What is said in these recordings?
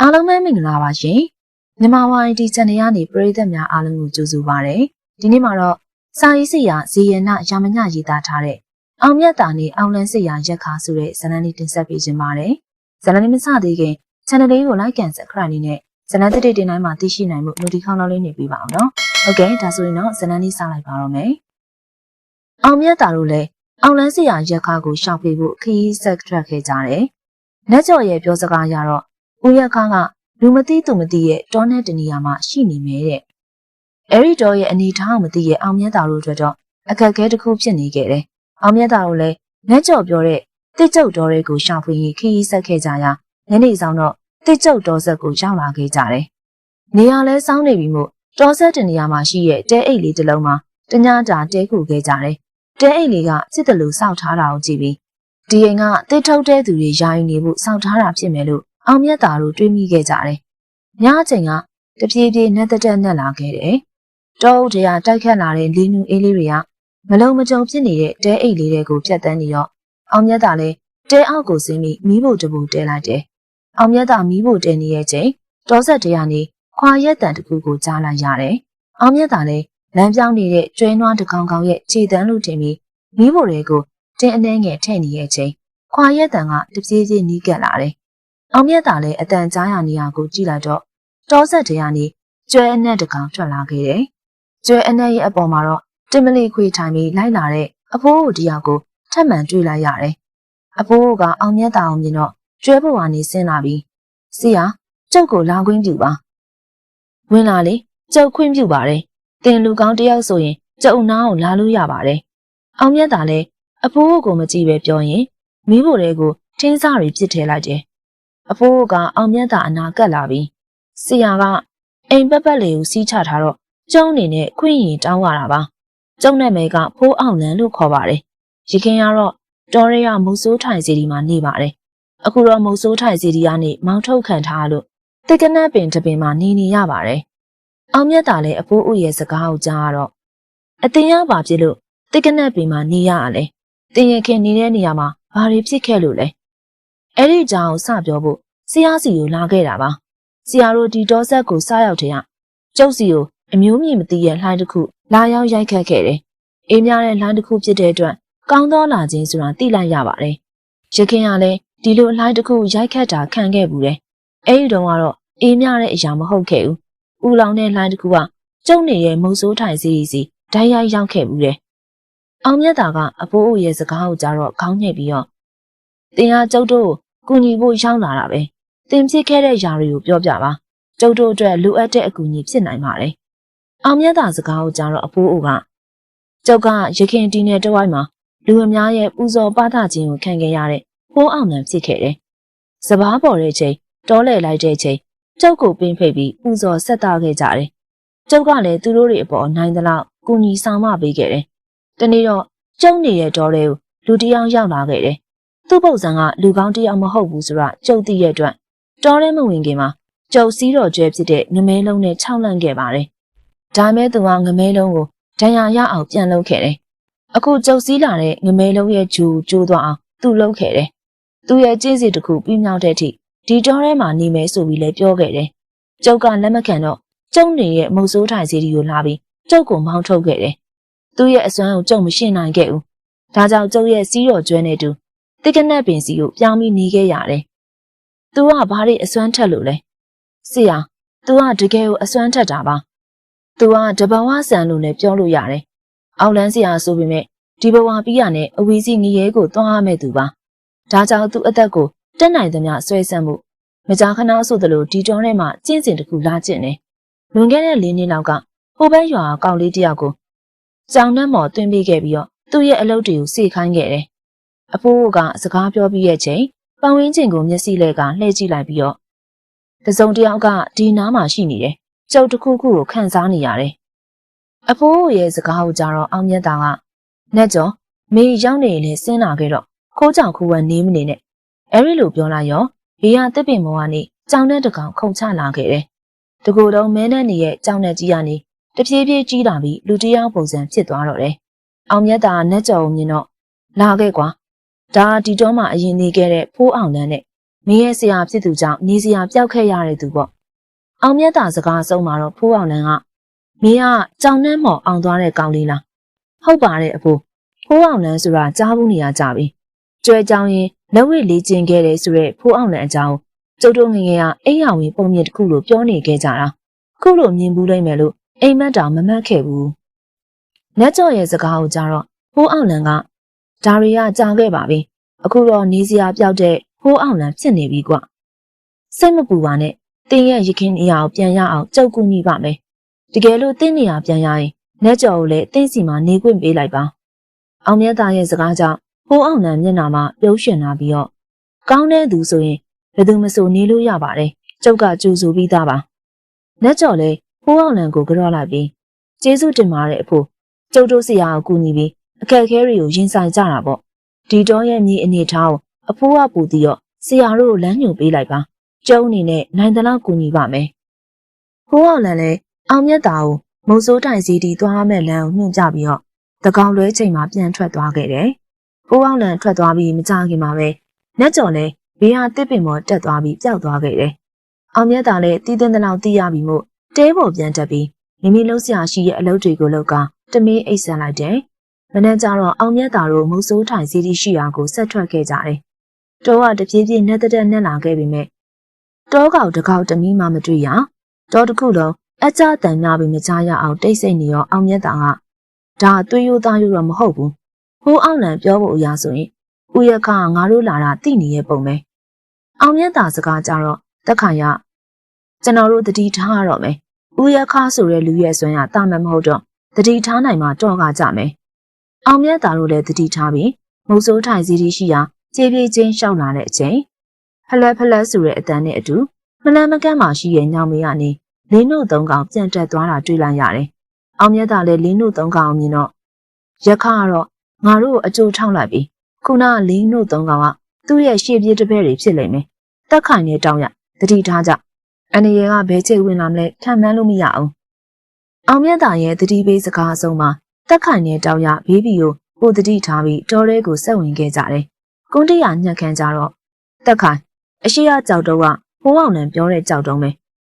အားလုံးပဲမင်္ဂလာပါရှင်မြန်မာဝိုင်းဒီချန်နယ်ကနေပရိသတ်များအားလုံးကိုကြိုဆိုပါရစေဒီနေ့မှာတော့စာရေးဆရာဇေယနာရာမညရေးသားထားတဲ့အောင်မြတ်တာနဲ့အောင်လန်းဆရာရက်ခါဆိုတဲ့ဇာတ်လမ်းလေးတင်ဆက်ပေးခြင်းပါတယ်ဇာတ်လမ်းလေးမစသေးခင် channel လေးကို like and subscribe နေနဲ့ဇာတ်လမ်းတစ်တစ်တင်တိုင်းမှာသိရှိနိုင်မှု notification လောက်လေးနေပေးပါအောင်နော်ဟုတ်ကဲ့ဒါဆိုရင်တော့ဇာတ်လမ်းလေးစလိုက်ပါတော့မယ်အောင်မြတ်တာတို့လည်းအောင်လန်းဆရာရက်ခါကိုရှောက်ပေးဖို့ခရီးဆက်ထွက်ခဲ့ကြတယ်နတ်ကျော်ရဲ့ပြောစကားရတော့ ဦးရက်ခါကလူမသိသူမသိရဲ့တောနဲ့တနေရာမှာရှိနေမယ်တဲ့။အဲဒီတော့ရဲ့အနေထားမသိရဲ့အောင်မြတ်တာတို့အတွက်တော့အခက်အခဲတစ်ခုဖြစ်နေခဲ့တယ်။အောင်မြတ်တာတို့လည်းလက်ကြော်ပြောတဲ့တစ်ကျုပ်တော်တွေကိုရှောင်ဖွေရင်ခရီးဆက်ခဲ့ကြရာညနေဆောင်တော့တစ်ကျုပ်တော်ဆက်ကိုရောက်လာခဲ့ကြတယ်။နေရာလဲစောင်းနေပြီမို့တော်ဆက်တနေရာမှာရှိရဲ့တဲအိတ်လေးတစ်လုံးမှာတညတာတဲခုခဲ့ကြတယ်။တဲအိတ်လေးကစစ်တလူစောက်ထားတာကိုကြည့်ပြီးဒီအိမ်ကတစ်ထုတ်တဲ့သူတွေယာယီနေဖို့စောက်ထားတာဖြစ်မယ်လို့ အောင်မြတ်တာတို့တွေးမိခဲ့ကြတယ်။ညအချိန်ကတပြေးပြေးနဲ့တက်တက်နဲ့လာခဲ့တယ်။တောအုပ်တွေကတိုက်ခတ်လာတဲ့လင်းနူအေးလေးတွေကမလုံးမကြုံဖြစ်နေတဲ့တဲအိတ်လေးတွေကိုဖြတ်တန်းနေတော့အောင်မြတ်တာလည်းတဲအောက်ကိုဆင်းပြီးမီးဖို့တပူတဲလိုက်တယ်။အောင်မြတ်တာမီးဖို့တဲနေရဲ့ချိန်တောဆက်တရားနေခွာရက်တန်တကူကိုကြားလိုက်ရတယ်။အောင်မြတ်တာလည်းလမ်းပြောင်းနေတဲ့ကျွဲနွားတကောင်ကောင်ရဲ့ခြေတန်းလို့တင်ပြီးမီးဖို့တွေကိုတင်းအနှဲငယ်ထည့်နေရဲ့ချိန်ခွာရက်တန်ကတပြေးပြေးနီးကပ်လာတယ်။ အောင်မြတ်တာလည်းအတန်ကြားရနေရကိုကြည့်လိုက်တော့တောဆက်တရကနေကျွဲအနက်တကောင်ထွက်လာခဲ့တယ်။ကျွဲအနက်ရဲ့အပေါ်မှာတော့တင်မလီခွေထိုင်ပြီးလိုက်လာတဲ့အဖိုးကိုတယောက်ကိုထပ်မံတွေ့လိုက်ရတယ်။အဖိုးကအောင်မြတ်တာအောင်မြင်တော့ကျွဲဘဝနေဆင်းလာပြီးဆရာကျုပ်ကိုလာခွင့်ပြုပါ။ဝင်လာလေကျုပ်ခွင့်ပြုပါတယ်။တင်လူကောင်းတယောက်ဆိုရင်ကျုပ်နားကိုလာလို့ရပါတယ်။အောင်မြတ်တာလည်းအဖိုးကိုမကြည့်ပဲပြောရင်မီးဖို့တွေကိုထင်းစားတွေပြစ်ထည့်လိုက်တယ်။ အဖိုးကအောင်မြတ်တာအနာကပ်လာပြီးဆရာကအိမ်ပက်ပက်လေးကိုစီးချထားတော့ကျုံးနေနဲ့ခွင့်ရင်တောင်းရတာပါ။ကျုံနာမည်ကဖိုးအောင်လန်းလို့ခေါ်ပါတယ်။ရခင်ကတော့တော်ရရမုတ်ဆိုးထိုင်စီဒီမှာနေပါတယ်။အခုတော့မုတ်ဆိုးထိုင်စီဒီကနေမောင်းထုတ်ခံထားလို့တက်ကနတ်ပင်တပင်မှာနေနေရပါတယ်။အောင်မြတ်တာလည်းအဖိုးဥရဲ့စကားကိုကြားတော့အတင်ရပါဖြစ်လို့တက်ကနတ်ပင်မှာနေရရလဲ။တင်ရခင်နေတဲ့နေရာမှာဘာတွေဖြစ်ခဲ့လို့လဲ။ အဲ့ဒီကြောင်စပြောဖို့ဆရာစီကိုလာခဲ့တာပါ။ဆရာတို့ဒီတောဆက်ကိုစားရောက်တဲ့ကကျုပ်စီကိုအမျိုးမြင့်မသိရဲ့လှိုင်းတစ်ခုလာရောက်ရိုက်ခတ်ခဲ့တယ်။အေးများတဲ့လှိုင်းတစ်ခုဖြစ်တဲ့အတွက်ကောင်းသောလာခြင်းဆိုတာသိလိုက်ရပါတယ်။ရခင်ကလည်းဒီလိုလှိုင်းတစ်ခုရိုက်ခတ်တာခံခဲ့ဘူးတယ်။အဲဒီတုန်းကတော့အေးများတဲ့အရာမဟုတ်ခဲ့ဘူး။ဦးလောင်တဲ့လှိုင်းတစ်ခုကကျုံနေတဲ့မုံဆိုးထိုင်စီစီဓာတ်ရိုက်ရောက်ခဲ့ဘူးတယ်။အောင်မြတ်တာကအဖိုးအိုရဲ့စကားကိုကြားတော့ခေါင်းညှိပြီးတော့တင်ဟာကျုပ်တို့ ကူညီဖို့ရောက်လာတာပဲ။တင်ဖြစ်ခဲ့တဲ့ຢာတွေကိုပြောပြပါ။ကျုပ်တို့အတွက်လိုအပ်တဲ့အကူအညီဖြစ်နိုင်ပါတယ်။အောင်မြတ်တာစကားကိုကြားတော့အဖိုးအိုကကျုပ်ကရခင်တီနယ်တဝိုက်မှာလူအများရဲ့ပူဇော်ပါဒခြင်းကိုခံခဲ့ရတဲ့ဖိုးအောင်နံဖြစ်ခဲ့တယ်။စပားပေါ်တဲ့ချိန်တောလဲလိုက်တဲ့ချိန်ကျုပ်ကိုပင်းဖိတ်ပြီးပူဇော်ဆက်တာခဲ့ကြတယ်။ကျုပ်ကလည်းသူတို့တွေအပေါ်နိုင်သလောက်ကူညီဆောင်မပေးခဲ့တယ်။တနေ့တော့ကျုံနေတဲ့တောတွေကိုလူတယောက်ရောက်လာခဲ့တယ်။ သူ့ပုံစံကလူကောင်းတယောက်မဟုတ်ဘူးဆိုတာကျုပ်သိရဲ့အတွက်တောထဲမဝင်ခင်မှာကျုပ်စီးတော်ကျွဲဖြစ်တဲ့ငမဲလုံးနဲ့ခြောက်လန့်ခဲ့ပါတယ်။ဒါမဲ့သူကငမဲလုံးကိုဒဏ်ရာရအောင်ပြန်လုပ်ခဲ့တယ်။အခုကျုပ်စည်းလာတဲ့ငမဲလုံးရဲ့ဂျူကျိုးသွားအောင်သူ့လုပ်ခဲ့တယ်။သူ့ရဲ့ကျင့်စီတစ်ခုပြီးမြောက်တဲ့အထိဒီတောထဲမှာနေမယ်ဆိုပြီးလည်းပြောခဲ့တယ်။ကျုပ်ကလက်မခံတော့ကျုံနေရဲ့မုတ်ဆိုးထိုင်စီဒီကိုလာပြီးကျုပ်ကိုမောင်းထုတ်ခဲ့တယ်။သူ့ရဲ့အစွမ်းကိုကျုပ်မရှင်းနိုင်ခဲ့ဘူး။ဒါကြောင့်ကျုပ်ရဲ့စီးတော်ကျွဲနဲ့တူ တိကနက်ပင်စီကိုပြောင်းပြီးနေခဲ့ရတယ်။ "तू ကဘာတွေအစွမ်းထက်လို့လဲ။ဆရာ तू ကတကယ်ကိုအစွမ်းထက်တာပါ။ तू ကတဘဝဆန်လို့လည်းပြောလို့ရတယ်။အောက်လန်းဆရာဆိုပေမဲ့ဒီဘဝပြီးရနဲ့အဝီစီငရဲကိုသွားရမဲ့သူပါ။ဒါကြောင့်သူ့အသက်ကိုတက်နိုင်သမျှဆွဲဆန့်မှုမကြာခဏဆိုသလိုဒီတောထဲမှာကျင့်စဉ်တစ်ခုလာကျင့်တယ်။လွန်ခဲ့တဲ့၄နှစ်လောက်ကဟိုဘက်ရွာကောင်လေးတယောက်ကိုကြောင်နှက်မော်တွင်းပေးခဲ့ပြီးတော့သူ့ရဲ့အလုပ်တွေကိုစေခိုင်းခဲ့တယ်။ အဖိုးကစကားပြောပြီးရဲ့ချိန်ပတ်ဝန်းကျင်ကိုမျက်စိလဲကလှည့်ကြည့်လိုက်ပြီးတော့တစုံတယောက်ကဒီနားမှာရှိနေတယ်။ကျုပ်တစ်ခုခုကိုခံစားနေရတယ်။အဖိုးရဲ့စကားကိုကြားတော့အောင်မြတ်တာကနတ်ကျော်မေရောက်နေရင်လည်းဆင်းလာခဲ့တော့ခိုးကြောင်ခိုးဝဲနေမနေနဲ့အဲ့ဒီလိုပြောလိုက်ရောဘေးကတစ်ပင်မော်ကနေကြောင်တဲ့တကောင်ခုန်ချလာခဲ့တယ်။တကူတုံးမဲနဲ့နေရဲ့ကြောင်တဲ့ကြီးကနေတပြေးပြေးကြီးလာပြီးလူတယောက်ပုံစံဖြစ်သွားတော့တယ်။အောင်မြတ်တာနတ်ကျော်ကိုမြင်တော့လာခဲ့ကွာ။ ဒါဒီတော့မှအရင်နေခဲ့တဲ့ဖိုးအောင်လန်းနဲ့မင်းရဲ့ဆရာဖြစ်သူကြောင့်နေစရာပျောက်ခဲ့ရတဲ့သူပေါ့အောင်မြတ်တာစကားဆုံးမှာတော့ဖိုးအောင်လန်ကမင်းကကြောင်နှမ်းမော်အောင်သွားတဲ့ကောင်လေးလားဟုတ်ပါတယ်အဖိုးဖိုးအောင်လန်ဆိုတာကြားဘူးနေရကြပြီကျွဲကြောင်ရင်လက်ဝဲလေးကျင်ခဲ့တယ်ဆိုရက်ဖိုးအောင်လန်အကြောင်းကျုပ်တို့ငငယ်ကအိမ်အောင်ဝင်ပုံမြင့်တစ်ခုလိုပြောနေခဲ့ကြတာခုလိုမြင်ဘူးလိမ့်မယ်လို့အိမ်မက်တောင်မမတ်ခဲ့ဘူးလက်ကြော့ရဲ့စကားကိုကြားတော့ဖိုးအောင်လန်က ဒါရီကကြားခဲ့ပါပြီအခုတော့နေစရာပြောက်တဲ့ဖိုးအောင်လန်ဖြစ်နေပြီကွစိတ်မပူပါနဲ့တင်းရဲ့ရခင်နေရာကိုပြန်ရအောင်ကြောက်ကူညီပါမယ်တကယ်လို့တင်းနေရာပြန်ရရင်လက်ကြော်ကိုလည်းတင်းစီမှာနေခွင့်ပေးလိုက်ပါအောင်မြတ်သားရဲ့စကားကြောင့်ဖိုးအောင်လန်မျက်နှာမှာပြုံးရှင်လာပြီးတော့ကောင်းတဲ့သူဆိုရင်ဘယ်သူမဆိုနေလို့ရပါတယ်ကျုပ်ကကြိုးဆိုပြီးသားပါလက်ကြော်လည်းဖိုးအောင်လန်ကိုကြော့လိုက်ပြီးကျေးဇူးတင်ပါတယ်အဖိုးကျုပ်တို့ဆရာကိုကူညီပြီး အခက်အခဲတွေကိုရင်ဆိုင်ကြတာပေါ့ဒီတော့ရဲ့မြေအနေထားကိုအဖိုးကပူပြီးတော့ဆရာတို့ကိုလမ်းညွှန်ပေးလိုက်ပါကျုံအနေနဲ့နိုင်တလောက်ကူညီပါမယ်ဖိုးအောင်လန်လည်းအောင်မြတ်တာကိုမုံစိုးတိုင်စီတီသွားမဲ့လမ်းကိုညွှန်ကြပြီးတော့တကောင်လွဲချိန်မှာပြန်ထွက်သွားခဲ့တယ်ဖိုးအောင်လန်ထွက်သွားပြီးမကြခင်မှာပဲနက်ကျော်လည်းဘေးဟာတစ်ပင်ပေါ်တက်သွားပြီးပျောက်သွားခဲ့တယ်အောင်မြတ်တာလည်းတည်တဲ့လောက်သိရပြီမို့တဲပေါ်ပြန်တက်ပြီးမိမိလှုပ်ရှားရှိရဲ့အလုပ်တွေကိုလုပ်ကတမင်းအိတ်ဆက်လိုက်တယ်။ မနေ့ကျတော့အောင်မြတ်တာတို့မုတ်ဆိုးထိုင်စီးတီရှိရာကိုဆက်ထွက်ခဲ့ကြတယ်။တောကတပြေးပြေးနဲ့တက်တက်နဲ့လာခဲ့ပြီမဲ့တောကောက်တကောက်တမီးမှမတွေ့ရ။တောတစ်ခုလုံးအကြတန်များပြီးမကြားရအောင်တိတ်ဆိတ်နေရောအောင်မြတ်တာကဒါသွေးရိုးသားရိုးတော့မဟုတ်ဘူး။ဟိုးအောင်လန်ပြောဖို့အရာဆိုရင်ဦးရခါငါတို့လာတာတိနေရဲ့ပုံပဲ။အောင်မြတ်တာစကားကြတော့တက်ခါရကျွန်တော်တို့တတိထားရတော့မယ်။ဦးရခါဆိုတဲ့လူရဲ့ဆွမ်းရတာမမဟုတ်တော့တတိထားနိုင်မှတော့ကကြမယ်။ အောင်မြတ်တာတို့လည်းတတိထားပြီးမုတ်ဆိုးထိုင်စီးရီရှိရာခြေပြေးချင်းရှောက်လာတဲ့အချိန်ဖလက်ဖလက်ဆိုတဲ့အတန်းနဲ့အတူမလန်မကန့်မှရှိရဲ့ညောင်မေကနေလင်းတို့သုံးကောင်ပြန်တက်သွားတာတွေ့လိုက်ရတယ်။အောင်မြတ်တာလည်းလင်းတို့သုံးကောင်မြင်တော့ရခကတော့ငါတို့ကိုအကျိုးထောက်လိုက်ပြီ။ခုနလင်းတို့သုံးကောင်ကသူ့ရဲ့ရှေ့ပြေးတစ်ဖက်တွေဖြစ်လိမ့်မယ်။တက်ခိုင်နဲ့တောင်းရတတိထားကြ။အနေရကဘဲချိတ်ဝင်လာမလဲခံမှန်းလို့မရအောင်။အောင်မြတ်တာရဲ့တတိပေးစကားအဆုံးမှာ တက်ခိုင်နဲ့တောင်းရဘေးဘီကိုကိုတတိထားပြီးတော်ရဲကိုဆက်ဝင်ခဲ့ကြတယ်။ကုန်းတရညှက်ခမ်းကြတော့တက်ခိုင်အရှိရကြောက်တော့ကဖိုးအောင်လန်ပြောတဲ့ကြောက်တုံးပဲ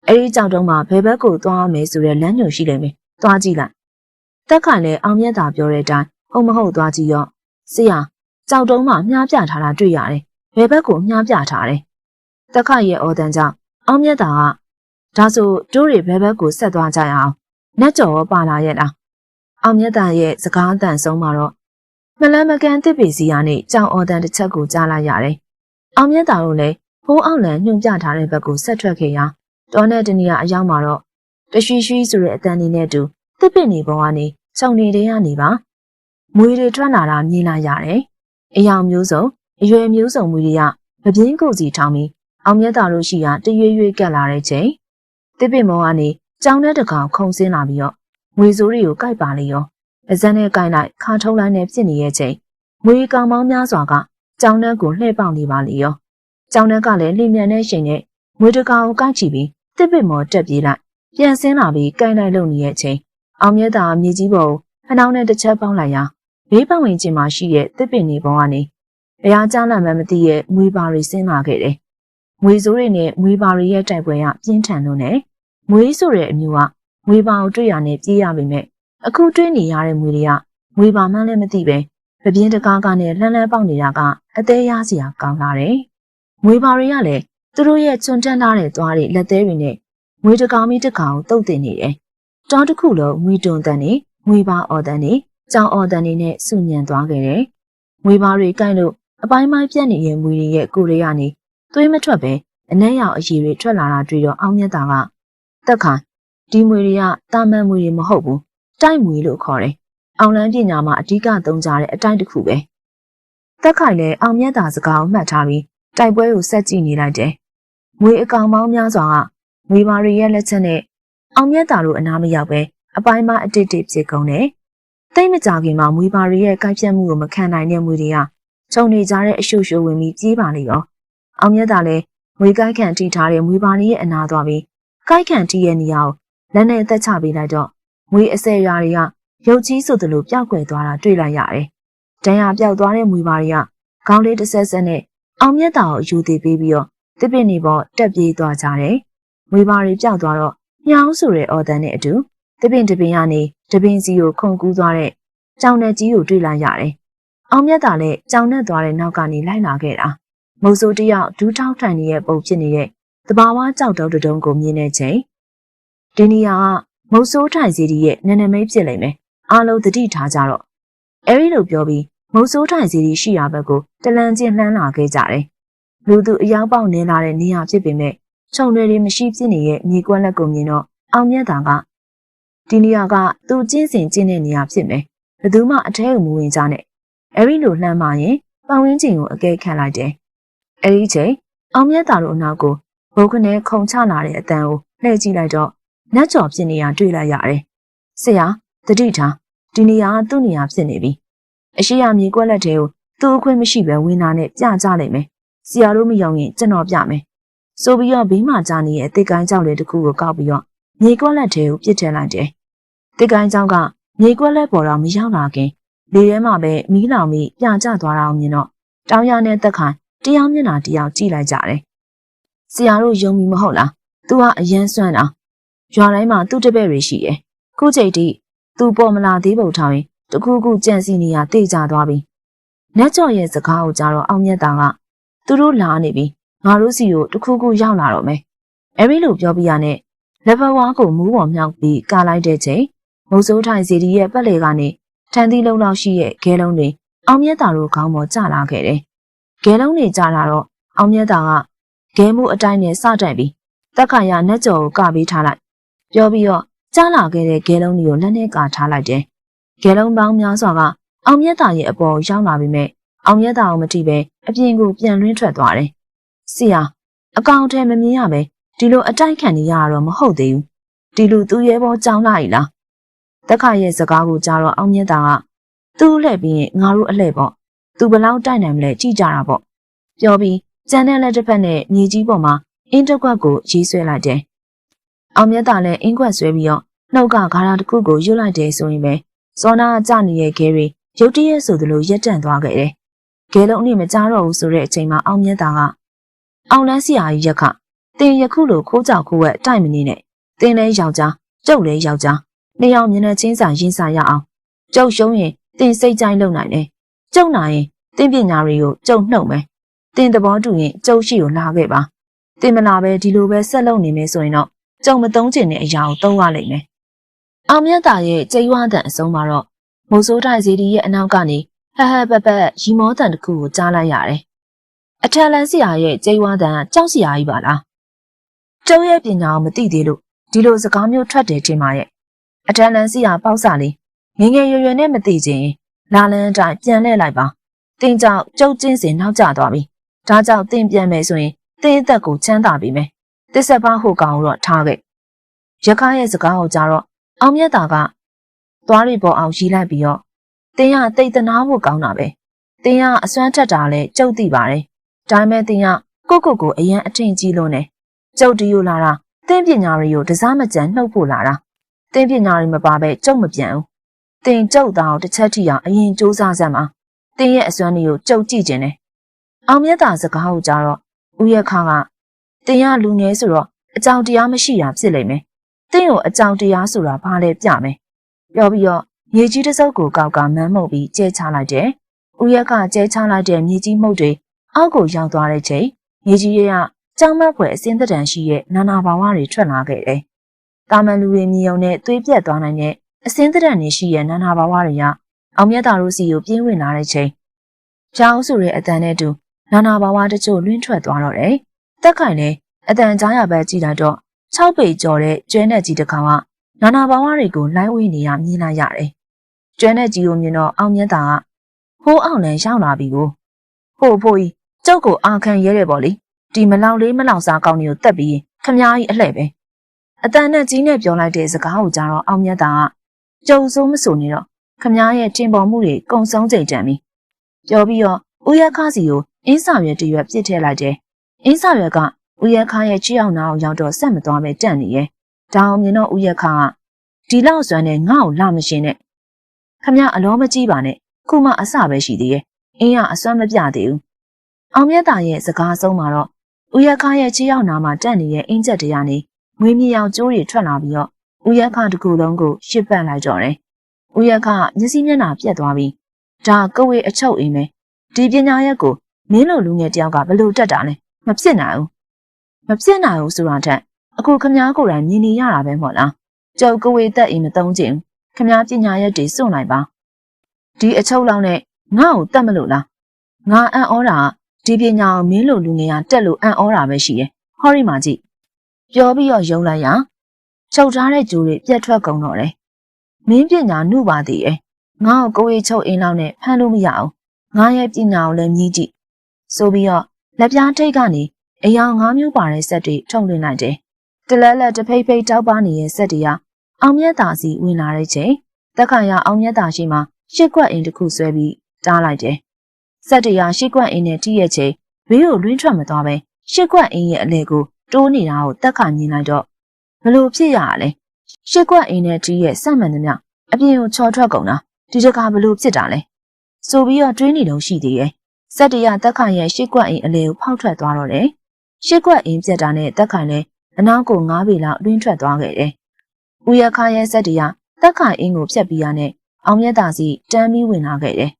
အဲ့ဒီကြောက်တုံးမှာဘယ်ဘက်ကိုသွားမယ်ဆိုတဲ့လမ်းညွှန်ရှိလိမ့်မယ်သွားကြည့်လိုက်တက်ခိုင်လည်းအောင်မြတ်တာပြောတဲ့အတိုင်းဟုတ်မဟုတ်သွားကြည့်ရောဆရာကြောက်တုံးမှာမြားပြထားတာတွေ့ရတယ်ဘယ်ဘက်ကိုမြားပြထားတယ်တက်ခိုင်ရဲ့အော်တန်ကြောင့်အောင်မြတ်တာကဒါဆိုတို့တွေဘယ်ဘက်ကိုဆက်သွားကြရအောင်နတ်ကျော်ပါလာရဲ့လား အောင်မြတ်တာရဲ့စကားအတန်ဆုံးမှာတော့မလန်မကန်တစ်ပေစီကနေကြောင်အော်တန်တစ်ချက်ကိုကြားလိုက်ရတယ်အောင်မြတ်တာတို့လည်းဖိုးအောင်လန်ညွှန်ပြထားတဲ့ဘက်ကိုဆက်ထွက်ခဲ့ရာတောနဲ့တနီယာအရောက်မှာတော့တရွှီရွှီဆိုတဲ့အတန်လေးနဲ့တူတစ်ပစ်နေပေါ်ကနေခြုံနေတဲ့ကနေပါမွေတွေထွက်လာတာမြင်လာရတယ်အယောင်မျိုးစုံအရွယ်မျိုးစုံမွေတွေကမပြင်းကိုစီထောင်းပြီးအောင်မြတ်တာတို့ရှိရာတရွေ့ရွေ့ကက်လာတဲ့ချိန်တစ်ပစ်မောကနေကြောင်တဲ့တကောင်ခုံဆင်းလာပြီးတော့ ငွေစိုးတွေကိုကိုက်ပါလေရောအစမ်းနဲ့ကိုက်လိုက်ခါထုံးလိုက်နဲ့ဖြစ်နေတဲ့ချိန်ငွေကောင်မောင်းများစွာကကြောင်နှက်ကိုလှည့်ပေါက်နေပါလေရောကျောင်းနှက်ကလည်းလျင်မြန်တဲ့ရှင်နဲ့ငွေတကောင်ကိုက်ချီပြီးတစ်ပစ်မော်တက်ပြေးလိုက်ပြန်ဆင်းလာပြီးကိုက်လိုက်လုံနေတဲ့အချိန်အောင်မြတ်တာမြေကြီးပေါ်ဖနှောင်းနဲ့တစ်ချက်ပေါင်းလိုက်ရာဘေးပတ်ဝန်းကျင်မှာရှိတဲ့တစ်ပင်တွေပေါ်ကနေဘရားကြားလာမှမသိရဲ့ငွေပါတွေဆင်းလာခဲ့တယ်။ငွေစိုးတွေနဲ့ငွေပါတွေရဲ့တိုက်ပွဲကပြင်းထန်လို့နဲ့ငွေဆိုတဲ့အမျိုးက ငွေပါကိုတွေ့ရနဲ့ပြေးရပေမဲ့အခုတွေ့နေရတဲ့ငွေတွေကငွေပါမှန်းလည်းမသိပဲပပြင်းတကားကနဲ့လှမ်းလှမ်းပေါက်နေတာကအသေးရစရာကောင်းလာတယ်။ငွေပါတွေကလည်းသူတို့ရဲ့ချွန်တန်းထားတဲ့သွားတွေလက်သေးတွေနဲ့ငွေတကောင်မီတကောင်တုတ်တင်နေတယ်။တောင်းတစ်ခုလုံးငွေတွန်တန်နေငွေပါအော်တန်နေကြောင်အော်တန်နေနဲ့စုညံသွားခဲ့တယ်။ငွေပါတွေကိုက်လို့အပိုင်းပိုင်းပြက်နေတဲ့ငွေတွေရဲ့ကိုရေကနေသွေးမထွက်ပဲအနက်ရောင်အရည်တွေထွက်လာတာတွေ့တော့အောင်မြတ်တာကတက်ခိုင် ဒီငွေတွေကတာမန်ငွေတွေမဟုတ်ဘူးတိုက်ငွေလို့ခေါ်တယ်။အောင်လန်းပညာမှာအဓိကသုံးကြတဲ့အတိုင်းတစ်ခုပဲ။တက်ခိုင်လည်းအောင်မြတ်တာစကားကိုမှတ်ထားပြီးတိုက်ပွဲကိုဆက်ကြည့်နေလိုက်တယ်။ငွေအကောင်ပေါင်းများစွာကငွေမာရီရဲ့လက်ချက်နဲ့အောင်မြတ်တာတို့အနားမရောက်ပဲအပိုင်းမအတိတ်တိဖြစ်ကုန်တယ်။တိတ်မကြခင်မှာငွေမာရီရဲ့ကိုက်ပြတ်မှုကိုမခံနိုင်တဲ့ငွေတွေကခြုံနေကြတဲ့အရှုပ်ရှုပ်ဝင်ပြီးပြေးပါလိမ့်ရော။အောင်မြတ်တာလည်းငွေကိုက်ခံထိထားတဲ့ငွေပါရီရဲ့အနာသွားပြီးကိုက်ခံထိရဲ့နေရာကို လက်နဲ့သက်ချပေးလိုက်တော့ငွေအစဲရွာတွေကရုပ်ကြီးဆိုသလိုပျောက်ကွယ်သွားတာတွေ့လိုက်ရတယ်။ဒဏ်ရာပျောက်သွားတဲ့ငွေပါရီကခေါင်းလေးတစ်ဆက်ဆက်နဲ့အောင်မြတ်တာကိုယူသေးပေးပြီးတော့တစ်ပင်နေပေါ်တက်ပြေးသွားကြတယ်။ဝေဘာတွေပြောက်သွားတော့ညောင်းဆိုတဲ့အော်တန်နဲ့အတူတစ်ပင်တစ်ပင်ကနေတပင်စီကိုခုန်ကူးသွားတဲ့ကြောင်နဲ့ကြီးကိုတွေ့လိုက်ရတယ်။အောင်မြတ်တာလည်းကြောင်နဲ့သွားတဲ့နောက်ကနေလိုက်လာခဲ့တာ။မုံဆိုးတယောက်ဒူးထောက်ထိုင်နေတဲ့ပုံဖြစ်နေတဲ့တဘာဝကြောက်တုံးတုံးကိုမြင်တဲ့ချိန် ဒီနေရာကမုံဆိုးထိုင်စီဒီရဲ့နည်းနည်းမိတ်ဖြစ်လိမ့်မယ်။အားလုံးသတိထားကြတော့အဲဒီလိုပြောပြီးမုံဆိုးထိုင်စီဒီရှိရာဘက်ကိုတလန်ချင်းလှမ်းလာခဲ့ကြတယ်။လူသူအယောက်ပေါက်နေလာတဲ့နေရာဖြစ်ပေမဲ့ခြုံတွေတွေမရှိဖြစ်နေတဲ့မြေကွက်လက်ကိုမြင်တော့အောင်မြတ်တာကဒီနေရာကသူကျင်းစင်ကျင်းတဲ့နေရာဖြစ်မယ်။ဘယ်သူမှအထဲကိုမဝင်ကြနဲ့။အဲဒီလိုလှမ်းမှရင်ပတ်ဝန်းကျင်ကိုအကဲခတ်လိုက်တယ်။အဲဒီချိန်အောင်မြတ်တာတို့အနောက်ကိုဘုတ်ခနဲ့ခုံချလာတဲ့အတန်ကိုလှည့်ကြည့်လိုက်တော့ နတ်ကျော်ဖြစ်နေရတွေ့လိုက်ရတယ်။ဆရာတတိထားဒီနေရာကသူ့နေရာဖြစ်နေပြီ။အရှိရမြေကွက်လက်တဲကိုသူ့အခွင့်မရှိပဲဝင်လာနဲ့ပြကြလိုက်မယ်။ဆရာတို့မရောက်ရင်ကျွန်တော်ပြမယ်။ဆိုပြီးတော့ဘေးမှာကြားနေရဲ့အစ်ကိုင်းကြောက်လေးတစ်ခုကိုကောက်ပြီးတော့မြေကွက်လက်တဲကိုပြစ်ထည့်လိုက်တယ်။တစ်ကိုင်းကြောက်ကမြေကွက်လက်ပေါ်တော့မရောက်လာခင်လေထဲမှာပဲမီးလောင်ပြီးပြကျသွားတာအောင်မြင်တော့တောင်ရနဲ့တက်ခိုင်တရားမျက်နှာတရားကြည့်လိုက်ကြတယ်။ဆရာတို့ယုံပြီမဟုတ်လား။ "तू ကအရန်စွမ်းတာ။ ရွာတိုင်းမှာသူ့တပည့်တွေရှိတယ်။ခုချိန်ထိသူပေါ်မလာသေးပုံထားရင်တခုခုကြံစီနေရတိတ်ကြသွားပြီ။နတ်ကျော်ရဲ့စကားကိုကြားတော့အောင်မြတ်တာကသူတို့လာနေပြီ။ငါတို့စီကိုတခုခုရောက်လာတော့မယ်။အဲဒီလိုပြောပြရနဲ့လက်ဖဝါးကိုမူးပေါ်မြောက်ပြီးကာလိုက်တဲ့ချိန်မုံစိုးထိုင်စီဒီရဲ့ပတ်လေကနေထန်သီးလုံးလောက်ရှိရဲ့ဂဲလုံးတွေအောင်မြတ်တာတို့ခေါင်းပေါ်ကျလာခဲ့တယ်။ဂဲလုံးတွေကျလာတော့အောင်မြတ်တာကဂဲမှုအတိုင်းနဲ့စတိုက်ပြီးတက်ခါရနတ်ကျော်ကိုကပေးထားလိုက်။ ပြောပြီးတော့ကြားလာခဲ့တဲ့ဂဲလုံးတွေကိုလက်နဲ့ကာထားလိုက်တယ်။ဂဲလုံးပေါင်းများစွာကအောင်မြတ်တာရဲ့အပေါ်ရောက်လာပြီးမြဲအောင်မြတ်တာကိုမတိပဲအပြင်ကိုပြန်လွှင့်ထွက်သွားတယ်။ဆရာအကောင်ထဲမမြင်ရပဲဒီလိုအတိုက်ခံနေရတော့မဟုတ်သေးဘူး။ဒီလိုသူ့ရဲ့ဘောကြောင်းလိုက်လား။တက်ခါရဲ့စကားကိုကြားတော့အောင်မြတ်တာကသူ့လှည့်ပြီးငါတို့အလှည့်ပေါ့။သူဘလောက်တိုက်နိုင်မလဲကြည့်ကြတာပေါ့။ပြောပြီးကျန်တဲ့လက်တစ်ဖက်နဲ့မြေကြီးပေါ်မှာအင်းတက်ကွက်ကိုရေးဆွဲလိုက်တယ်။ အောင်မြတ်တာလည်းအင်းကွက်ဆွဲပြီးတော့နှုတ်ကဂါရာတစ်ခုကိုယူလိုက်တယ်ဆိုရင်ပဲစောနာကြနေတဲ့ခဲတွေရုတ်တရက်ဆိုသလိုရက်တန့်သွားခဲ့တယ်။ခဲလုံးနဲ့မကြားတော့ဘူးဆိုတဲ့အချိန်မှာအောင်မြတ်တာကအောင်လန်းစီယာကြီးရက်ခတင်ယခုလိုခိုးကြောက်ခိုးဝက်တိုက်မနေနဲ့တင်လဲယောက်ျားကျုပ်လဲယောက်ျားနှစ်ယောက်မျက်နှာချင်းစာရင်းစာရအောင်ကျုပ်ရှုံးရင်တင်စိတ်ကြိုင်းလုံနိုင်တယ်ကျုပ်နိုင်ရင်တင်ပညာတွေကိုကျုပ်နှုတ်မယ်တင်သဘောတူရင်ကျုပ်ရှိကိုလာခဲ့ပါတင်မလာပဲဒီလိုပဲဆက်လုပ်နေမယ်ဆိုရင်တော့ ကျုံမသုံးကျင်တဲ့အရာကိုသုံးရလိမ့်မယ်အောင်မြတ်တာရဲ့ကျိဝါတန်အဆုံးမှာတော့မိုးစိုးထိုင်စီဒီရဲ့အနောက်ကနေဟဟပပရီမောတန်တစ်ခုကိုကြားလိုက်ရတယ်အထက်လန်စီယာရဲ့ကျိဝါတန်ကကြောက်စီယာကြီးပါလားကျုံရဲ့ပညာကိုမသိသေးလို့ဒီလိုစကားမျိုးထွက်တယ်ထင်ပါရဲ့အထက်လန်စီယာပေါက်စာလေးငငယ်ရွယ်ရွယ်နဲ့မသိချင်းလာလန်းအတိုင်းပြန်လှည့်လိုက်ပါတင်းကြောင့်ကျုပ်ချင်းစင်နောက်ကျသွားပြီဒါကြောင့်တင်းပြန်မယ်ဆိုရင်တင်းအသက်ကိုချမ်းသာပြီမယ် တစ္ဆက်ပါဟိုကောင်တော့ထားခဲ့ရခိုင်ရဲ့စကားကိုကြားတော့အောင်မြတ်တာကသွားရီပေါ်အောင်ရီးလိုက်ပြီးတော့တင်းရတိတ်တနာဖို့ကောင်းတာပဲတင်းရအစွမ်းထက်တာလဲကြုတ်သိပါတယ်ဒါပေမဲ့တင်းရကိုကိုကိုအရန်အထင်ကြီးလို့နေကျုပ်တီးယူလာတာတင်းပညာတွေကိုတစားမကြံနှုတ်ဖို့လာတာတင်းပညာတွေမပါပဲကျုပ်မပြန်ဘူးတင်ကျုပ်သားကိုတစ်ချက်ထိအောင်အရင်စူးစမ်းစမ်းပါတင်ရဲ့အစွမ်းတွေကိုကြုံကြည့်ခြင်းနဲ့အောင်မြတ်တာစကားကိုကြားတော့ဦးရခါက တင်ရလူငယ်ဆိုတော့အကြောင်တရားမရှိတာဖြစ်လိမ့်မယ်တင်ကိုအကြောင်တရားဆိုတာဘာလဲပြမယ်ပြောပြီးတော့မြေကြီးတစ်စုပ်ကိုကောက်ကမန်းမှုတ်ပြီးကျဲချလိုက်တယ်ဦးရခကျဲချလိုက်တဲ့မြေကြီးမှုတ်တွေအောက်ကိုရောက်သွားတဲ့ချိန်မြေကြီးရဲ့ကြောင်မက်ဖွယ်အစင်းသက်တန်ရှိရဲ့နာနာဘာဝတွေထွက်လာခဲ့တယ်တာမန်လူတွေမြေုံနဲ့သွေးပြက်သွားနိုင်တဲ့အစင်းသက်တန်နေရှိရဲ့နာနာဘာဝတွေကအောင်မြတ်တာတို့စီကိုပြင်းဝင်လာတဲ့ချိန်ကြောင်ဆိုတဲ့အတန်နဲ့တူနာနာဘာဝတချို့လွင့်ထွက်သွားတော့တယ် တက်ခိုင်လည်းအတန်ကြားရပဲကြည့်လိုက်တော့6ပေကျော်တဲ့ကျွဲနဲ့ကြီးတစ်ကောင်ကနာနာဘာဝတွေကိုလိုင်းဝေးနေရမြင်လိုက်ရတယ်ကျွဲနဲ့ကြီးကိုမြင်တော့အောင်မြတ်တာကဟိုးအောင်လန်ရောက်လာပြီကိုဟို့ဖို့ကြီးကျုပ်ကိုအာခံရဲတယ်ပေါ့လေဒီမလောင်လေးမလောင်စားကောင်းတွေကိုတက်ပြီးခမားကြီးအလှဲ့ပဲအတန်နဲ့ကြီးနဲ့ပြောလိုက်တဲ့စကားကိုကြားတော့အောင်မြတ်တာကကြုံစိုးမဆိုနေတော့ခမားရဲ့တင်ပေါ်မှုတွေကုံဆုံးကြိတ်တံပြီပြောပြီးတော့ဦးရခါစီကိုအင်းစာရွက်တရွက်ပြစ်ထည့်လိုက်တယ် အင်းစာရွက်ကဦးရခါရဲ့ချီအောင်နာအောင်ရောက်တော့ဆက်မသွားပဲတန့်နေရဲ့ဒါအောင်မြင်တော့ဦးရခါကဒီလောက်စွမ်းနဲ့ငါ့ကိုလာမရှင်နဲ့ခမအလောမကြည့်ပါနဲ့ခုမှအစပဲရှိသေးရဲ့အင်းကအစွမ်းမပြသေးဘူးအောင်မြတ်တာရဲ့စကားဆုံးမှာတော့ဦးရက်ခရဲ့ခြေရောက်နာမှာတက်နေတဲ့အင်းချက်တရားနေငွေမြေအောင်ကျိုးတွေထွက်လာပြီးတော့ဦးရက်ခတကူလုံးကိုရှစ်ပတ်လိုက်တော့တယ်။ဦးရက်ခမျက်စိမျက်နှာပြက်သွားပြီးဒါကဝေအချုပ်အိမ်ပဲဒီပညာရက်ကိုမင်းလိုလူငယ်တယောက်ကဘလို့တက်တာလဲ မဖြစ်နိုင်ဘူးမဖြစ်နိုင်ဘူးဆိုတာထက်အခုခမားကိုယ်တိုင်မြင်နေရတာပဲမဟုတ်လားကျုပ်ကဝေတက်အိမ်မသုံးချင်ခမားပညာရက်တွေစွန့်လိုက်ပါဒီအချုပ်လောက်နဲ့ငါ့ကိုတတ်မလို့လားငါအံ့ဩတာဒီပညာကိုမင်းလိုလူငယ်ကတက်လို့အံ့ဩတာပဲရှိတယ်ဟောရီမာကြည့်ပြောပြီးတော့ယုံလိုက်ရချုပ်ထားတဲ့ဂျိုးတွေပြက်ထွက်ကုန်တော့တယ်မင်းပညာနှုပါသေးရဲ့ငါ့ကိုကိုယ်ချုပ်အင်းလောက်နဲ့ဖမ်းလို့မရအောင်ငါရဲ့ပညာကိုလည်းမြည်ကြည့်ဆိုပြီးတော့ လက်ပြားထိတ်ကနေအယောင်၅မျိုးပါတဲ့ဆက်တွေထုံလွှင့်လိုက်တယ်တလဲလက်တဖိတ်ဖိတ်တောက်ပါနေတဲ့ဆက်တွေကအောင်မြတ်တာစီဝင်လာတဲ့ချိန်တက်ခါရအောင်မြတ်တာရှိမှရှစ်ကွက်အိမ်တစ်ခုဆွဲပြီးတားလိုက်တယ်ဆက်တရားရှစ်ကွက်အိမ်နဲ့တီးရဲ့ချိန်ဘေးကိုလွင်းထွက်မသွားပဲရှစ်ကွက်အိမ်ရဲ့အလဲကိုတိုးနေတာကိုတက်ခါမြင်လိုက်တော့ဘလို့ဖြစ်ရလဲရှစ်ကွက်အိမ်နဲ့တီးရဲ့စက်မှန်သမျှအပြင်ကိုချော်ထွက်ကုန်တာဒီတကာဘလို့ဖြစ်တာလဲဆိုပြီးတော့တွေးနေတော့ရှိသေးရဲ့ စက်တရတက်ခိုင်ရဲ့ရှစ်ကွက်အိမ်အလဲကိုဖောက်ထွက်သွားတော့တယ်ရှစ်ကွက်အိမ်ပြက်တာနဲ့တက်ခိုင်လည်းအနောက်ကိုငားပေလောက်တွင်းထွက်သွားခဲ့တယ်ဦးရခါရဲ့စက်တရတက်ခိုင်အင်းကိုဖြတ်ပြီးရနဲ့အောင်မြတ်တာစီတန်းပြီးဝင်လာခဲ့တယ်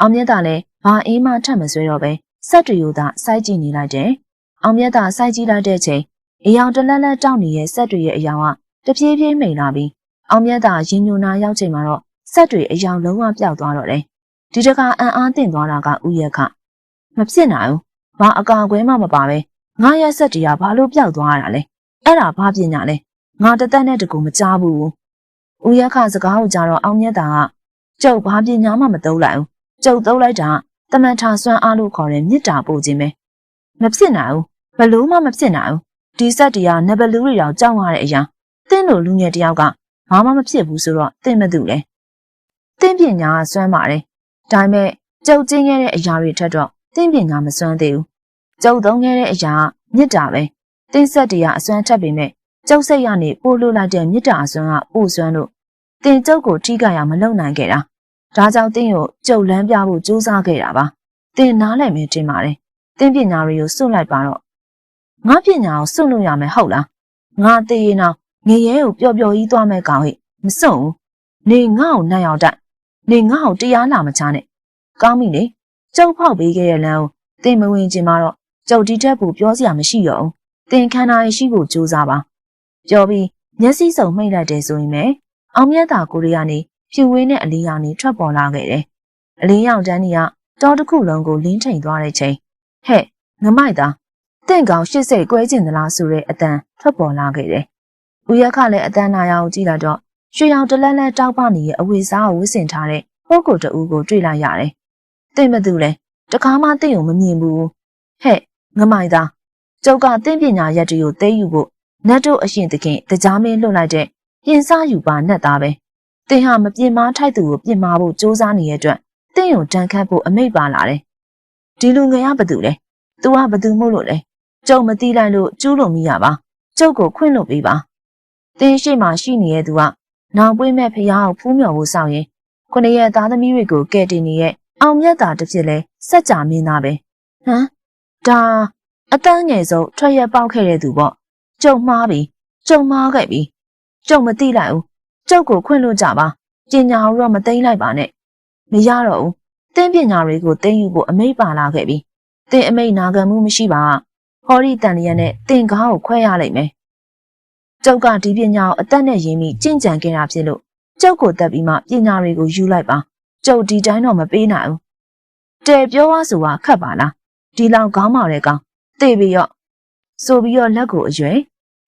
အောင်မြတ်တာလည်းဘာအင်းမှထပ်မဆွဲတော့ပဲစက်တူယိုသာစိုက်ကြည့်နေလိုက်တယ်အောင်မြတ်တာစိုက်ကြည့်လိုက်တဲ့ချိန်အယောင်တလက်လက်တောက်နေတဲ့စက်တွေရဲ့အယောင်ကတပြေးပြေးမိန်လာပြီးအောင်မြတ်တာရင်ညိုနာရောက်ချိန်မှာတော့စက်တွေအယောင်လုံးဝပျောက်သွားတော့တယ် ဒီတကအံ့အားသင့်သွားတာကဥယျခမဖြစ်နိုင်ဘူးဘာအကာအကွယ်မှမပါပဲငါရက်ဆက်တရားဘာလို့ပျောက်သွားရတာလဲအဲ့ဒါဘာပညာလဲငါတသက်နဲ့တကူမကြားဘူးဥယျခစကားကိုကြားတော့အောင်မြတ်တာကကျုပ်ဘာပညာမှမသုံးလိုက်ဘူးကျုပ်သုံးလိုက်တာတမန်ထာဆွမ်းအားလို့ခေါ်တဲ့မေတ္တာပို့ခြင်းပဲမဖြစ်နိုင်ဘူးဘလို့မှမဖြစ်နိုင်ဘူးဒီဆက်တရားနဘလူးတွေတောင်ကြောက်ရတဲ့အရာသင်လိုလူငယ်တယောက်ကဘာမှမဖြစ်ဘူးဆိုတော့သင်မသိလဲသင်ပညာကစွမ်းပါတယ် ဒါပေမဲ့ကျုပ်ကျင်းခဲ့တဲ့အရာတွေထက်တော့သင်ပညာမစွမ်းသေးဘူးကျုပ်သုံးခဲ့တဲ့အရာမြစ်တာပဲသင်ဆက်တရားအစွမ်းထက်ပေမဲ့ကျုပ်စိတ်ရနေပို့လို့လိုက်တဲ့မြစ်တာအစွမ်းကပို့စွမ်းလို့သင်ကျုပ်ကိုထိကြရမလုံနိုင်ခဲ့တာဒါကြောင့်သင်ကိုကျုပ်လမ်းပြဖို့ကြိုးစားခဲ့တာပါသင်နားလည်မယ်တင်ပါတယ်သင်ပညာတွေကိုစွန့်လိုက်ပါတော့ငါပညာကိုစွန့်လို့ရမယ်ဟုတ်လားငါသေးရင်တော့ငရဲကိုပျော်ပျော်ကြီးသွားမဲ့ကောင်ဟိမစွန့်ဘူးနေငါ့ကိုနိုင်အောင်တိုက် နေငါ့ကိုတရားလာမချနဲ့ကောင်းပြီလေကျုပ်ဖောက်ပေးခဲ့တဲ့လမ်းကိုသင်မဝင်ခြင်းမှာတော့ကျုပ်ဒီတက်ဖို့ပြောစရာမရှိတော့ဘူးသင်ခန္ဓာရရှိဖို့ကြိုးစားပါပြောပြီးမျက်စိစုံမှိတ်လိုက်တယ်ဆိုရင်ပဲအောင်မြတ်တာကိုရီးယားနေဖြူဝေးနဲ့အလေးရောင်နေထွက်ပေါ်လာခဲ့တယ်အလေးရောင်တန်းကြီးကတောတစ်ခုလုံးကိုလင်းထိန်သွားတဲ့ချိန်ဟဲ့ငမိုက်သားတင့်ကောင်ရှစ်စိတ်ကွဲကျင်သလားဆိုတဲ့အတန်ထွက်ပေါ်လာခဲ့တယ်ဦးရခလည်းအတန်နာရောင်ကြည့်လိုက်တော့ ရွှေရောင်တလန်းလန်းတောက်ပနေရဲ့အဝေစားကိုဝစ်စင်ထားတဲ့ပုဂ္ဂိုလ်တဦးကိုတွေ့လိုက်ရတယ်။တင့်မသူလဲတကားမှတင့်ကိုမမြင်ဘူး။ဟဲ့ငမိုင်သားကျုပ်ကတင့်ပညာရက်တွေကိုသိယူဖို့နတ်တို့အရှင်သခင်တကြားမင်းလွှတ်လိုက်တဲ့ပြင်စားယူပါနတ်သားပဲ။တင်ဟာမပြင်မာထိုက်သူကိုပြင်မာဖို့စ조사နေတဲ့အတွက်တင့်ကိုတန်ခတ်ဖို့အမိတ်ပါလာတယ်။ဒီလူငယ်ကဘသူလဲ။ तू ကဘသူမို့လို့လဲ။ကျုပ်မသိလိုက်လို့ကျူးလို့မိရပါ။ကျုပ်ကိုခွင့်လို့ပေးပါ။တင်းရှိမှရှိနေတဲ့သူက နောင်ပွေးမဲ့ဖះကိုဖူးမြော်ဖို့စောင့်ရင်ခုနှစ်ရက်သားသမီးတွေကိုကဲတင်နေရဲ့အောင်မြတ်တာတစ်ဖြစ်လဲစက်ကြမင်းသားပဲဟမ်ဒါအတန်းငယ်ဆုံးထွက်ရက်ပေါက်ခဲ့တဲ့သူပေါ့ကြုံမှားပြီကြုံမှားခဲ့ပြီကြုံမသိလိုက်ဘူးကျုပ်ကိုခွင့်လို့ကြပါပညာကိုတော့မသိမ့်လိုက်ပါနဲ့မရတော့ဘူးတင်းပညာတွေကိုသိမ့်ယူဖို့အမိတ်ပါလာခဲ့ပြီတင်းအမိတ်နာခံမှုမရှိပါဟောဒီတန်လျက်နဲ့တင်းကားကိုခွဲရလိုက်မယ် ကျုပ်ကဒီပညာကိုအသက်နဲ့ရင်းပြီးကြင်ကြံခဲ့တာဖြစ်လို့ကျုပ်ကိုတက်ပြီးမှပညာတွေကိုယူလိုက်ပါကျုပ်ဒီတိုင်းတော့မပေးနိုင်ဘူးတဲပြောသွားဆိုတာခက်ပါလားဒီလောက်ခေါင်းမောင်တဲ့ကောင်သိပြီးတော့ဆိုပြီးတော့လက်ကိုအရွယ်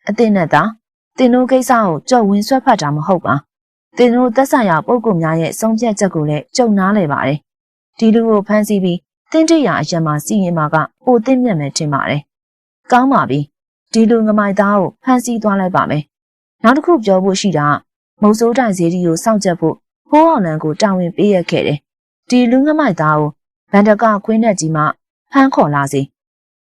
အသိနဲ့သာတင်တို့ကိစ္စကိုကြုံဝင်ဆွဲဖတ်တာမဟုတ်ပါတင်တို့သက်ဆိုင်ရာပုံကုများရဲ့ဆုံးဖြတ်ချက်ကိုလည်းကြုံနားလည်ပါတယ်ဒီလူကိုဖမ်းဆီးပြီးတင်းတရအရက်မှာစီရင်မှာကပိုသိမြတ်မယ်ထင်ပါတယ်ကောင်းပါပြီ ဒီလူငမိုင်သားကိုဖမ်းဆီးသွားလိုက်ပါမယ်နောက်တစ်ခုပြောဖို့ရှိတာမုတ်ဆိုးတိုင်ဈေးကြီးကိုစောင့်ကြပ်ဖို့ဟိုးအောင်လန်ကိုတာဝန်ပေးရခဲ့တယ်ဒီလူငမိုင်သားကိုဗန်တကခွင်းနဲ့ကြီးမှဖမ်းခေါ်လာစီ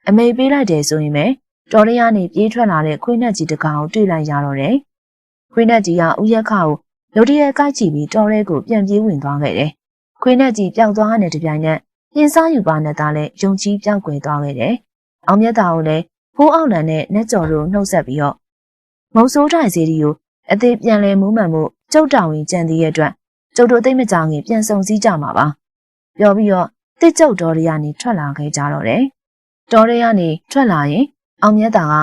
အမေပေးလိုက်တယ်ဆိုရင်ပဲတော်ရရနေပြေးထွက်လာတဲ့ခွင်းနဲ့ကြီးတကောင်တွေ့လိုက်ရတော့တယ်ခွင်းနဲ့ကြီးကဥယက်ခကိုလူတရက်ကိုက်ချီပြီးတော်ရဲကိုပြန်ပြေးဝင်သွားခဲ့တယ်ခွင်းနဲ့ကြီးပျောက်သွားတဲ့တပြိုင်နက်ပြင်းစားယူပါနဲ့သားလဲယုံကြည်ပြောက်ွယ်သွားခဲ့တယ်အောင်မြတ်တာကိုလည်း ဖိုးအောင်လန်နဲ့နှက်ကျော်တို့နှုတ်ဆက်ပြီးတော့မုံဆိုးထိုင်စီဒီကိုအသေးပြန်လဲမူးမှန်မှုကျုပ်တောင်ဝင်ကြံသေးရဲ့အတွက်ကျုပ်တို့သိမကြငင်ပြန်ဆုံစည်းကြမှာပါပြောပြီးတော့တစ်ကျုပ်တော်တွေကနေထွက်လာခဲ့ကြတော့တယ်တော်တွေကနေထွက်လာရင်အောင်မြတ်တာက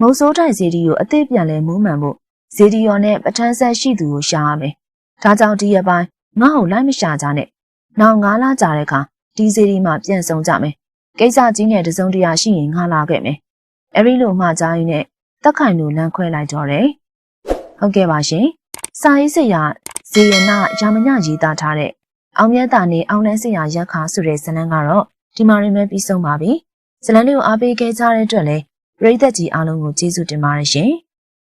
မုံဆိုးထိုင်စီဒီကိုအသေးပြန်လဲမူးမှန်မှုဇေဒီယောနဲ့ပထန်းဆက်ရှိသူကိုရှာရမယ်ဒါကြောင့်ဒီရက်ပိုင်းငါ့ကိုလိုက်မရှာကြနဲ့နောက်ငါးလကြာတဲ့အခါဒီဇေဒီမှာပြန်ဆုံကြမယ်ကိစ္စကြီးနဲ့တစုံတရာရှိရင်ငါလာခဲ့မယ် အဲ့ဒီလိုမှကြားရင်းနဲ့တက်ခိုင်လိုလမ်းခွဲလိုက်တော့တယ်ဟုတ်ကဲ့ပါရှင်စာရေးဆရာဇေယနာရာမညရေးသားထားတဲ့အောင်မြတ်တာနေအောင်လန်းဆရာရက်ခါဆိုတဲ့ဇာတ်လမ်းကတော့ဒီမှာရင်ပဲပြီးဆုံးပါပြီဇာတ်လမ်းလေးကိုအားပေးခဲ့ကြတဲ့အတွက်လည်းပရိသတ်ကြီးအားလုံးကိုကျေးဇူးတင်ပါတယ်ရှင်